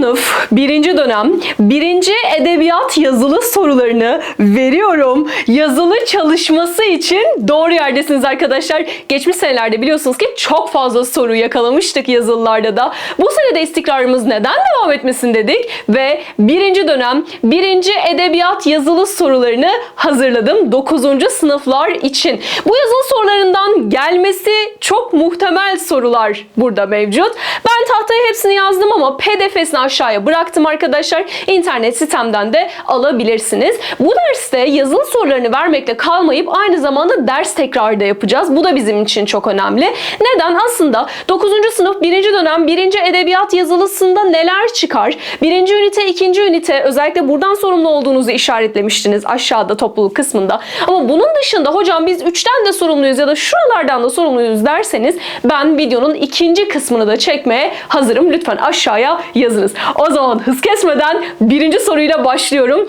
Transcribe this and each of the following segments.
sınıf 1. dönem 1. edebiyat yazılı sorularını veriyorum. Yazılı çalışması için doğru yerdesiniz arkadaşlar. Geçmiş senelerde biliyorsunuz ki çok fazla soru yakalamıştık yazılılarda da. Bu sene de istikrarımız neden devam etmesin dedik ve 1. dönem 1. edebiyat yazılı sorularını hazırladım 9. sınıflar için. Bu yazılı sorularından gelmesi çok muhtemel sorular burada mevcut. Ben tahtaya hepsini yazdım ama pdf'sini aşağıya bıraktım arkadaşlar. İnternet sitemden de alabilirsiniz. Bu derste yazılı sorularını vermekle kalmayıp aynı zamanda ders tekrarı da yapacağız. Bu da bizim için çok önemli. Neden? Aslında 9. sınıf 1. dönem 1. edebiyat yazılısında neler çıkar? 1. ünite, 2. ünite özellikle buradan sorumlu olduğunuzu işaretlemiştiniz aşağıda topluluk kısmında. Ama bunun dışında hocam biz 3'ten de sorumluyuz ya da şuralardan da sorumluyuz derseniz ben videonun ikinci kısmını da çekmeye hazırım. Lütfen aşağıya yazınız. O zaman hız kesmeden birinci soruyla başlıyorum.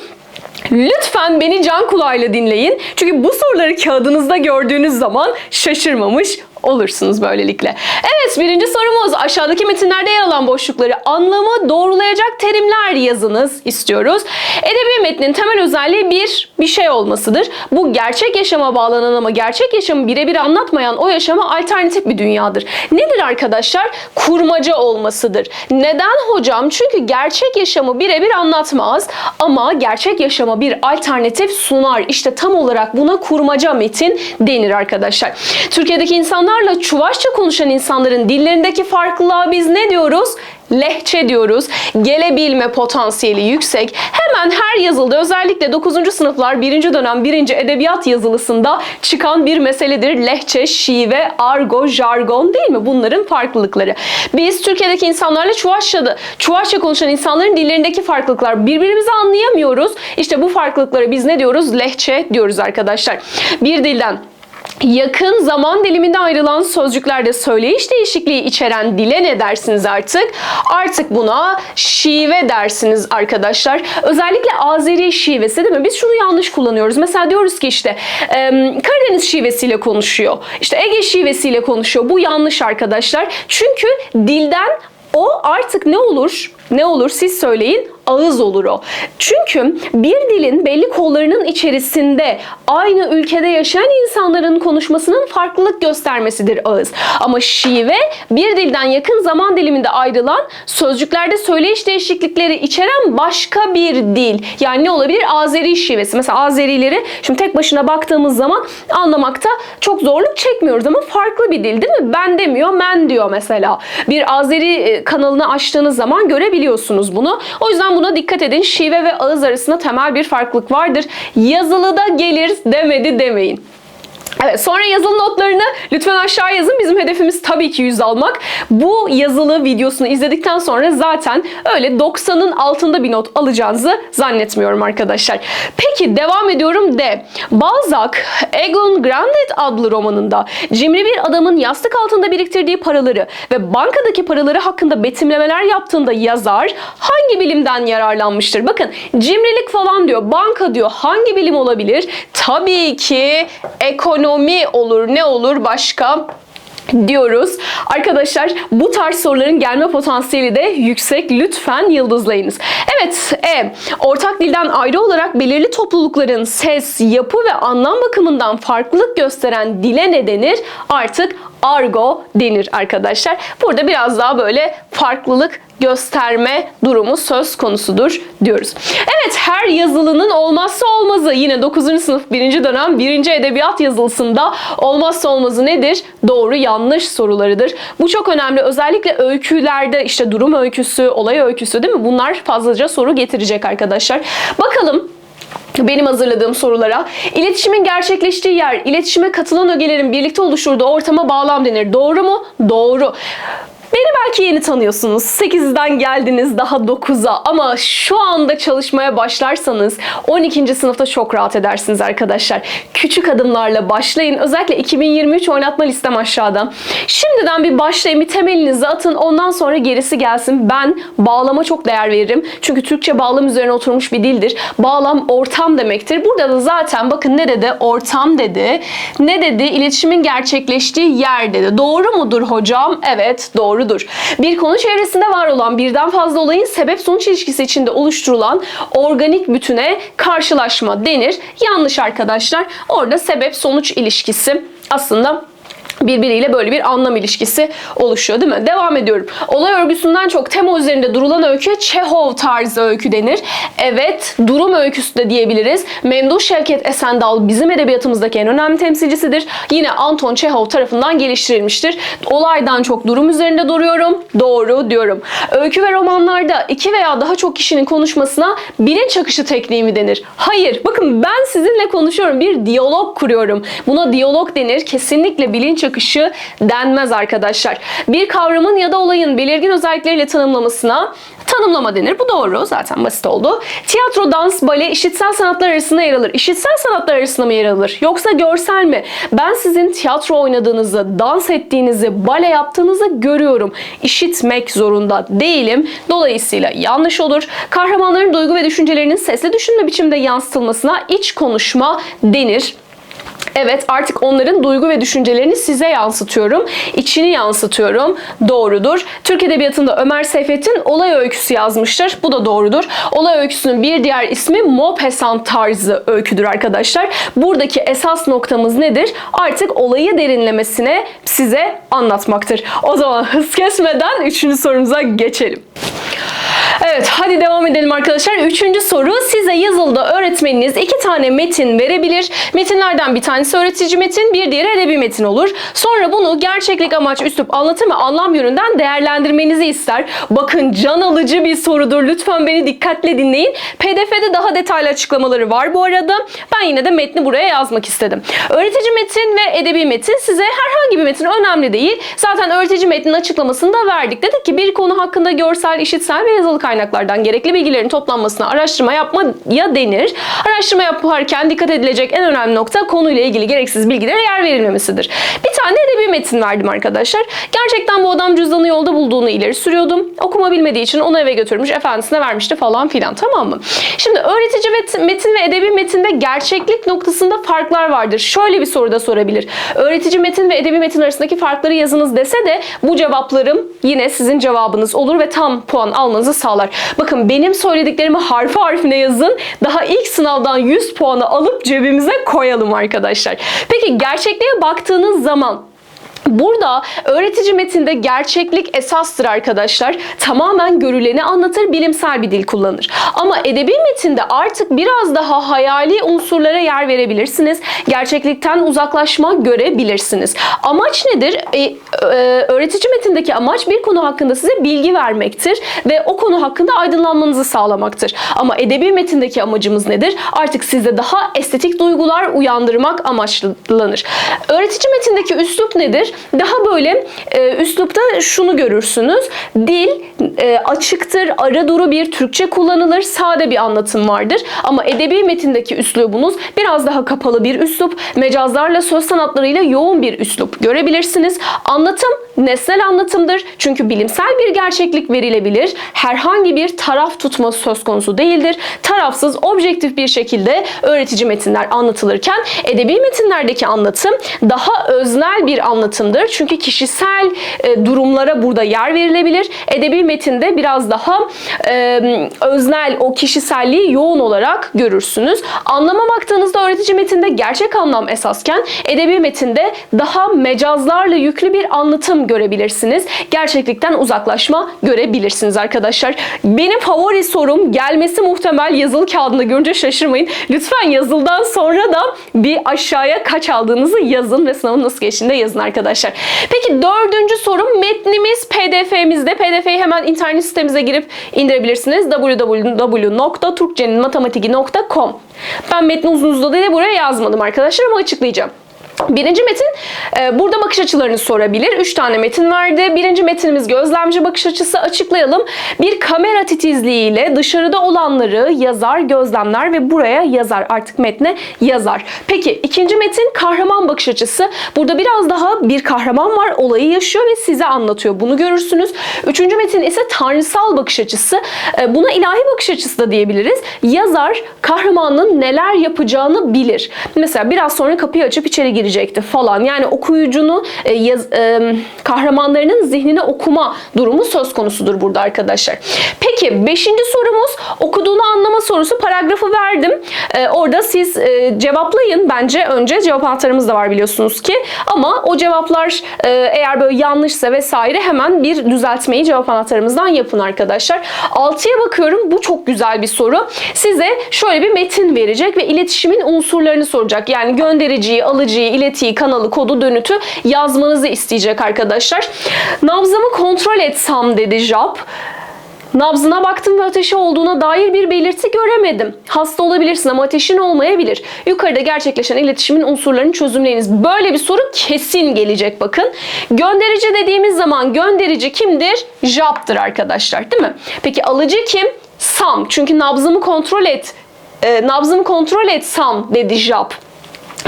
Lütfen beni can kulağıyla dinleyin. Çünkü bu soruları kağıdınızda gördüğünüz zaman şaşırmamış olursunuz böylelikle. Evet birinci sorumuz aşağıdaki metinlerde yer alan boşlukları anlamı doğrulayacak terimler yazınız istiyoruz. Edebi metnin temel özelliği bir, bir şey olmasıdır. Bu gerçek yaşama bağlanan ama gerçek yaşamı birebir anlatmayan o yaşama alternatif bir dünyadır. Nedir arkadaşlar? Kurmaca olmasıdır. Neden hocam? Çünkü gerçek yaşamı birebir anlatmaz ama gerçek yaşama bir alternatif sunar. İşte tam olarak buna kurmaca metin denir arkadaşlar. Türkiye'deki insanlarla Çuvaşça konuşan insanların dillerindeki farklılığa biz ne diyoruz? lehçe diyoruz. Gelebilme potansiyeli yüksek. Hemen her yazılıda özellikle 9. sınıflar 1. dönem 1. edebiyat yazılısında çıkan bir meseledir. Lehçe, şive, argo, jargon değil mi? Bunların farklılıkları. Biz Türkiye'deki insanlarla Çuvaşça'da, Çuvaşça konuşan insanların dillerindeki farklılıklar birbirimizi anlayamıyoruz. İşte bu farklılıklara biz ne diyoruz? Lehçe diyoruz arkadaşlar. Bir dilden yakın zaman diliminde ayrılan sözcüklerde söyleyiş değişikliği içeren dile ne dersiniz artık? Artık buna şive dersiniz arkadaşlar. Özellikle Azeri şivesi değil mi? Biz şunu yanlış kullanıyoruz. Mesela diyoruz ki işte Karadeniz şivesiyle konuşuyor. İşte Ege şivesiyle konuşuyor. Bu yanlış arkadaşlar. Çünkü dilden o artık ne olur? Ne olur siz söyleyin ağız olur o. Çünkü bir dilin belli kollarının içerisinde aynı ülkede yaşayan insanların konuşmasının farklılık göstermesidir ağız. Ama şive bir dilden yakın zaman diliminde ayrılan sözcüklerde söyleyiş değişiklikleri içeren başka bir dil. Yani ne olabilir? Azeri şivesi. Mesela Azerileri şimdi tek başına baktığımız zaman anlamakta çok zorluk çekmiyoruz ama farklı bir dil değil mi? Ben demiyor, men diyor mesela. Bir Azeri kanalını açtığınız zaman görebiliyorsunuz bunu. O yüzden buna dikkat edin. Şive ve ağız arasında temel bir farklılık vardır. Yazılıda gelir demedi demeyin. Evet sonra yazılı notlarını lütfen aşağı yazın. Bizim hedefimiz tabii ki 100 almak. Bu yazılı videosunu izledikten sonra zaten öyle 90'ın altında bir not alacağınızı zannetmiyorum arkadaşlar. Peki devam ediyorum de. Balzac, Egon Grandet adlı romanında cimri bir adamın yastık altında biriktirdiği paraları ve bankadaki paraları hakkında betimlemeler yaptığında yazar hangi bilimden yararlanmıştır? Bakın cimrilik falan diyor, banka diyor. Hangi bilim olabilir? Tabii ki ekonomi ekonomi olur, ne olur başka? diyoruz. Arkadaşlar bu tarz soruların gelme potansiyeli de yüksek. Lütfen yıldızlayınız. Evet, E. Ortak dilden ayrı olarak belirli toplulukların ses, yapı ve anlam bakımından farklılık gösteren dile ne denir? Artık argo denir arkadaşlar. Burada biraz daha böyle farklılık gösterme durumu söz konusudur diyoruz. Evet her yazılının olmazsa olmazı yine 9. sınıf 1. dönem 1. edebiyat yazılısında olmazsa olmazı nedir? Doğru yanlış sorularıdır. Bu çok önemli. Özellikle öykülerde işte durum öyküsü, olay öyküsü değil mi? Bunlar fazlaca soru getirecek arkadaşlar. Bakalım benim hazırladığım sorulara. İletişimin gerçekleştiği yer, iletişime katılan ögelerin birlikte oluşturduğu ortama bağlam denir. Doğru mu? Doğru. Beni belki yeni tanıyorsunuz. 8'den geldiniz daha 9'a ama şu anda çalışmaya başlarsanız 12. sınıfta çok rahat edersiniz arkadaşlar. Küçük adımlarla başlayın. Özellikle 2023 oynatma listem aşağıda. Şimdiden bir başlayın, bir temelinizi atın. Ondan sonra gerisi gelsin. Ben bağlama çok değer veririm. Çünkü Türkçe bağlam üzerine oturmuş bir dildir. Bağlam ortam demektir. Burada da zaten bakın ne dedi? Ortam dedi. Ne dedi? İletişimin gerçekleştiği yer dedi. Doğru mudur hocam? Evet doğru doğrudur. Bir konu çevresinde var olan birden fazla olayın sebep sonuç ilişkisi içinde oluşturulan organik bütüne karşılaşma denir. Yanlış arkadaşlar. Orada sebep sonuç ilişkisi aslında birbiriyle böyle bir anlam ilişkisi oluşuyor değil mi? Devam ediyorum. Olay örgüsünden çok tema üzerinde durulan öyküye Çehov tarzı öykü denir. Evet, durum öyküsü de diyebiliriz. Memduh Şevket Esendal bizim edebiyatımızdaki en önemli temsilcisidir. Yine Anton Çehov tarafından geliştirilmiştir. Olaydan çok durum üzerinde duruyorum. Doğru diyorum. Öykü ve romanlarda iki veya daha çok kişinin konuşmasına bilinç akışı tekniği mi denir? Hayır. Bakın ben sizinle konuşuyorum. Bir diyalog kuruyorum. Buna diyalog denir. Kesinlikle bilinç akışı denmez arkadaşlar. Bir kavramın ya da olayın belirgin özellikleriyle tanımlamasına tanımlama denir. Bu doğru. Zaten basit oldu. Tiyatro, dans, bale işitsel sanatlar arasında yer alır. İşitsel sanatlar arasında mı yer alır? Yoksa görsel mi? Ben sizin tiyatro oynadığınızı, dans ettiğinizi, bale yaptığınızı görüyorum. İşitmek zorunda değilim. Dolayısıyla yanlış olur. Kahramanların duygu ve düşüncelerinin sesli düşünme biçimde yansıtılmasına iç konuşma denir. Evet artık onların duygu ve düşüncelerini size yansıtıyorum. İçini yansıtıyorum. Doğrudur. Türk Edebiyatı'nda Ömer Seyfettin olay öyküsü yazmıştır. Bu da doğrudur. Olay öyküsünün bir diğer ismi Maupassant tarzı öyküdür arkadaşlar. Buradaki esas noktamız nedir? Artık olayı derinlemesine size anlatmaktır. O zaman hız kesmeden üçüncü sorumuza geçelim. Evet hadi devam edelim arkadaşlar. Üçüncü soru size yazılıda öğretmeniniz iki tane metin verebilir. Metinlerden bir tanesi öğretici metin, bir diğeri edebi metin olur. Sonra bunu gerçeklik, amaç, üslup, anlatım ve anlam yönünden değerlendirmenizi ister. Bakın can alıcı bir sorudur. Lütfen beni dikkatle dinleyin. PDF'de daha detaylı açıklamaları var bu arada. Ben yine de metni buraya yazmak istedim. Öğretici metin ve edebi metin size herhangi bir metin önemli değil. Zaten öğretici metnin açıklamasını da verdik. Dedik ki bir konu hakkında görsel, işitsel ve yazılı kaynaklardan gerekli bilgilerin toplanmasına araştırma yapmaya denir. Araştırma yaparken dikkat edilecek en önemli nokta konuyla ilgili gereksiz bilgilere yer verilmemesidir. Bir tane edebi metin verdim arkadaşlar. Gerçekten bu adam cüzdanı yolda bulduğunu ileri sürüyordum. Okuma bilmediği için onu eve götürmüş, efendisine vermişti falan filan tamam mı? Şimdi öğretici met- metin ve edebi metinde gerçeklik noktasında farklar vardır. Şöyle bir soru da sorabilir. Öğretici metin ve edebi metin arasındaki farkları yazınız dese de bu cevaplarım yine sizin cevabınız olur ve tam puan almanızı sağlar. Bakın benim söylediklerimi harfi harfine yazın. Daha ilk sınavdan 100 puanı alıp cebimize koyalım arkadaşlar. Peki gerçekliğe baktığınız zaman Burada öğretici metinde gerçeklik esastır arkadaşlar. Tamamen görüleni anlatır, bilimsel bir dil kullanır. Ama edebi metinde artık biraz daha hayali unsurlara yer verebilirsiniz. Gerçeklikten uzaklaşma görebilirsiniz. Amaç nedir? E, e, öğretici metindeki amaç bir konu hakkında size bilgi vermektir ve o konu hakkında aydınlanmanızı sağlamaktır. Ama edebi metindeki amacımız nedir? Artık sizde daha estetik duygular uyandırmak amaçlanır. Öğretici metindeki üslup nedir? Daha böyle e, üslupta şunu görürsünüz. Dil e, açıktır, ara duru bir Türkçe kullanılır, sade bir anlatım vardır. Ama edebi metindeki üslubunuz biraz daha kapalı bir üslup, mecazlarla, söz sanatlarıyla yoğun bir üslup görebilirsiniz. Anlatım nesnel anlatımdır. Çünkü bilimsel bir gerçeklik verilebilir. Herhangi bir taraf tutması söz konusu değildir. Tarafsız, objektif bir şekilde öğretici metinler anlatılırken edebi metinlerdeki anlatım daha öznel bir anlatımdır. Çünkü kişisel e, durumlara burada yer verilebilir. Edebi metinde biraz daha e, öznel, o kişiselliği yoğun olarak görürsünüz. Anlama baktığınızda öğretici metinde gerçek anlam esasken edebi metinde daha mecazlarla yüklü bir anlatım görebilirsiniz. Gerçeklikten uzaklaşma görebilirsiniz arkadaşlar. Benim favori sorum gelmesi muhtemel yazılı kağıdında görünce şaşırmayın. Lütfen yazıldan sonra da bir aşağıya kaç aldığınızı yazın ve sınavın nasıl geçtiğini yazın arkadaşlar. Peki dördüncü sorum metnimiz PDF'mizde. PDF'yi hemen internet sitemize girip indirebilirsiniz. www.turkceninmatematik.com Ben metni uzun uzadıya buraya yazmadım arkadaşlar ama açıklayacağım. Birinci metin e, burada bakış açılarını sorabilir. Üç tane metin verdi. Birinci metinimiz gözlemci bakış açısı açıklayalım. Bir kamera titizliğiyle dışarıda olanları yazar, gözlemler ve buraya yazar. Artık metne yazar. Peki ikinci metin kahraman bakış açısı. Burada biraz daha bir kahraman var. Olayı yaşıyor ve size anlatıyor. Bunu görürsünüz. Üçüncü metin ise tanrısal bakış açısı. E, buna ilahi bakış açısı da diyebiliriz. Yazar kahramanın neler yapacağını bilir. Mesela biraz sonra kapıyı açıp içeri girecekti falan. Yani okuyucunu e, yaz, e, kahramanlarının zihnine okuma durumu söz konusudur burada arkadaşlar. Peki beşinci sorumuz okuduğunu anlama sorusu. Paragrafı verdim. E, orada siz e, cevaplayın. Bence önce cevap anahtarımız da var biliyorsunuz ki. Ama o cevaplar e, eğer böyle yanlışsa vesaire hemen bir düzeltmeyi cevap anahtarımızdan yapın arkadaşlar. 6'ya bakıyorum. Bu çok güzel bir soru. Size şöyle bir metin verecek ve iletişimin unsurlarını soracak. Yani göndericiyi, alıcıyı, iletiyi, kanalı, kodu, dönütü yazmanızı isteyecek arkadaşlar. Nabzımı kontrol etsem dedi Jap. Nabzına baktım ve ateşi olduğuna dair bir belirti göremedim. Hasta olabilirsin ama ateşin olmayabilir. Yukarıda gerçekleşen iletişimin unsurlarını çözümleyiniz. Böyle bir soru kesin gelecek bakın. Gönderici dediğimiz zaman gönderici kimdir? Jap'tır arkadaşlar değil mi? Peki alıcı kim? Sam. Çünkü nabzımı kontrol et. E, nabzımı kontrol et Sam dedi Jap.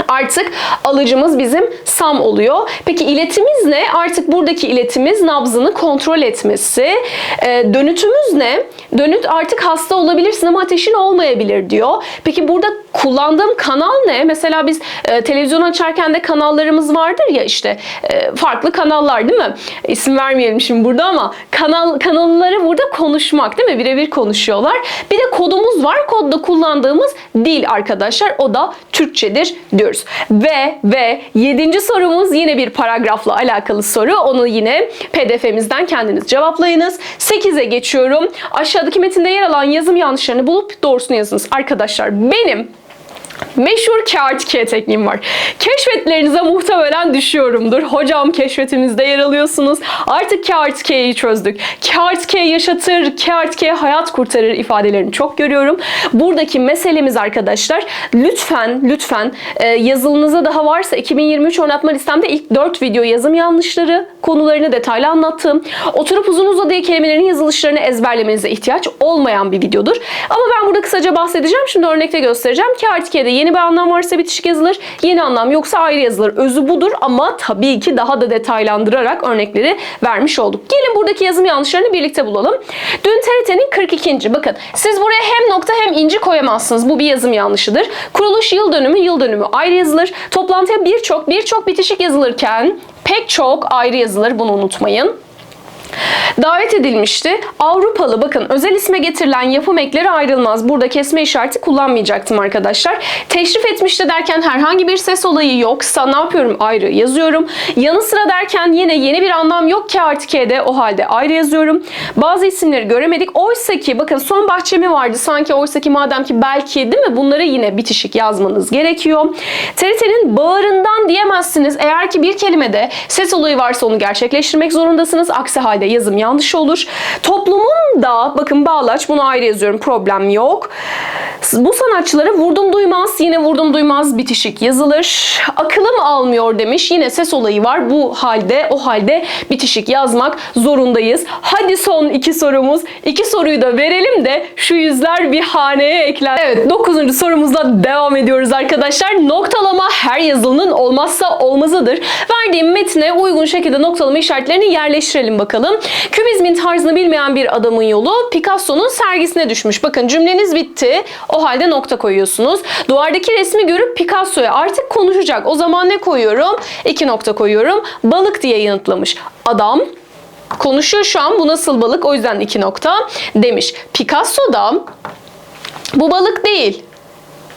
Artık alıcımız bizim SAM oluyor. Peki iletimiz ne? Artık buradaki iletimiz nabzını kontrol etmesi. Ee, dönütümüz ne? Dönüt artık hasta olabilirsin ama ateşin olmayabilir diyor. Peki burada kullandığım kanal ne? Mesela biz e, televizyon açarken de kanallarımız vardır ya işte e, farklı kanallar değil mi? İsim vermeyelim şimdi burada ama kanal kanalları burada konuşmak değil mi? Birebir konuşuyorlar. Bir de kodumuz var. Kodda kullandığımız dil arkadaşlar. O da Türkçedir diyoruz. Ve ve yedinci sorumuz yine bir paragrafla alakalı soru. Onu yine pdf'mizden kendiniz cevaplayınız. 8'e geçiyorum. Aşağıdaki metinde yer alan yazım yanlışlarını bulup doğrusunu yazınız. Arkadaşlar benim Meşhur kağıt K tekniğim var. Keşfetlerinize muhtemelen düşüyorumdur. Hocam keşfetimizde yer alıyorsunuz. Artık kağıt K'yi çözdük. Kağıt K yaşatır, kağıt K hayat kurtarır ifadelerini çok görüyorum. Buradaki meselemiz arkadaşlar lütfen lütfen e, yazılınıza daha varsa 2023 oynatma listemde ilk 4 video yazım yanlışları konularını detaylı anlattım. Oturup uzun uzadıya kelimelerin yazılışlarını ezberlemenize ihtiyaç olmayan bir videodur. Ama ben burada kısaca bahsedeceğim. Şimdi örnekte göstereceğim. Kağıt K'de yeni bir anlam varsa bitişik yazılır. Yeni anlam yoksa ayrı yazılır. Özü budur ama tabii ki daha da detaylandırarak örnekleri vermiş olduk. Gelin buradaki yazım yanlışlarını birlikte bulalım. Dün TRT'nin 42. Bakın siz buraya hem nokta hem inci koyamazsınız. Bu bir yazım yanlışıdır. Kuruluş yıl dönümü yıl dönümü ayrı yazılır. Toplantıya birçok birçok bitişik yazılırken pek çok ayrı yazılır. Bunu unutmayın davet edilmişti. Avrupalı bakın özel isme getirilen yapım ekleri ayrılmaz. Burada kesme işareti kullanmayacaktım arkadaşlar. Teşrif etmişti derken herhangi bir ses olayı yoksa ne yapıyorum? Ayrı yazıyorum. Yanı sıra derken yine yeni bir anlam yok ki artık K'de o halde ayrı yazıyorum. Bazı isimleri göremedik. Oysa ki bakın son bahçemi vardı sanki oysa ki madem ki belki değil mi? Bunları yine bitişik yazmanız gerekiyor. TRT'nin bağırından diyemezsiniz. Eğer ki bir kelimede ses olayı varsa onu gerçekleştirmek zorundasınız. Aksi halde yazım yanlış olur. Toplumun da bakın bağlaç bunu ayrı yazıyorum problem yok. Bu sanatçılara vurdum duymaz yine vurdum duymaz bitişik yazılır. Akılım almıyor demiş yine ses olayı var. Bu halde o halde bitişik yazmak zorundayız. Hadi son iki sorumuz. İki soruyu da verelim de şu yüzler bir haneye ekler. Evet dokuzuncu sorumuzla devam ediyoruz arkadaşlar. Noktalama her yazılının olmazsa olmazıdır. Verdiğim metne uygun şekilde noktalama işaretlerini yerleştirelim bakalım. Kübizmin tarzını bilmeyen bir adamın yolu Picasso'nun sergisine düşmüş. Bakın cümleniz bitti. O halde nokta koyuyorsunuz. Duvardaki resmi görüp Picasso'ya artık konuşacak. O zaman ne koyuyorum? İki nokta koyuyorum. Balık diye yanıtlamış. Adam konuşuyor şu an bu nasıl balık o yüzden iki nokta demiş. Picasso da bu balık değil.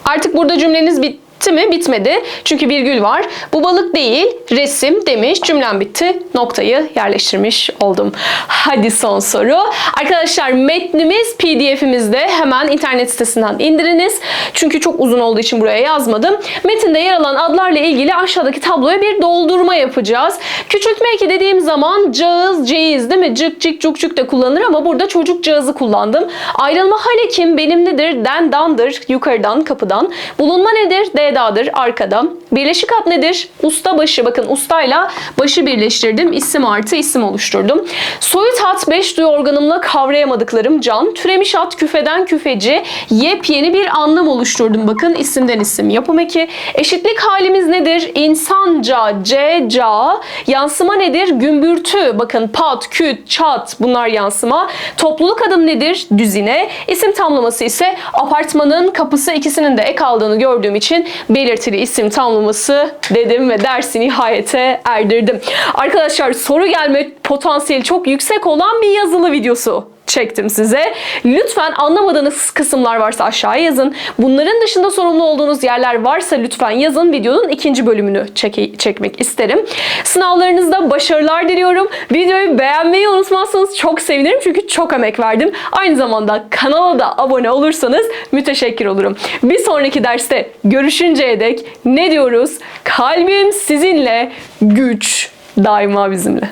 Artık burada cümleniz bitti mi? Bitmedi. Çünkü virgül var. Bu balık değil, resim demiş. Cümlem bitti. Noktayı yerleştirmiş oldum. Hadi son soru. Arkadaşlar metnimiz pdf'imizde. Hemen internet sitesinden indiriniz. Çünkü çok uzun olduğu için buraya yazmadım. Metinde yer alan adlarla ilgili aşağıdaki tabloya bir doldurma yapacağız. Küçültme eki dediğim zaman cağız, ceyiz değil mi? Cık cık cuk cuk da kullanılır ama burada çocuk cağızı kullandım. Ayrılma hale kim? Benim nedir? Den, dandır. Yukarıdan, kapıdan. Bulunma nedir? D'dadır. Arkada. Birleşik ad nedir? Usta başı. Bakın ustayla başı birleştirdim. İsim artı isim oluşturdum. Soyut hat 5 duyu organımla kavrayamadıklarım can. Türemiş at küfeden küfeci. Yepyeni bir anlam oluşturdum. Bakın isimden isim. Yapım eki. Eşitlik halimiz nedir? İnsanca, c, ca. Yansıma nedir? Gümbürtü. Bakın pat, küt, çat. Bunlar yansıma. Topluluk adım nedir? Düzine. İsim tamlaması ise apartmanın kapısı ikisinin de ek aldığını gördüğüm için belirtili isim tamlaması dedim ve dersi nihayete erdirdim. Arkadaşlar soru gelme potansiyeli çok yüksek olan bir yazılı videosu çektim size. Lütfen anlamadığınız kısımlar varsa aşağıya yazın. Bunların dışında sorumlu olduğunuz yerler varsa lütfen yazın. Videonun ikinci bölümünü çeke- çekmek isterim. Sınavlarınızda başarılar diliyorum. Videoyu beğenmeyi unutmazsanız çok sevinirim çünkü çok emek verdim. Aynı zamanda kanala da abone olursanız müteşekkir olurum. Bir sonraki derste görüşünceye dek ne diyoruz? Kalbim sizinle, güç daima bizimle.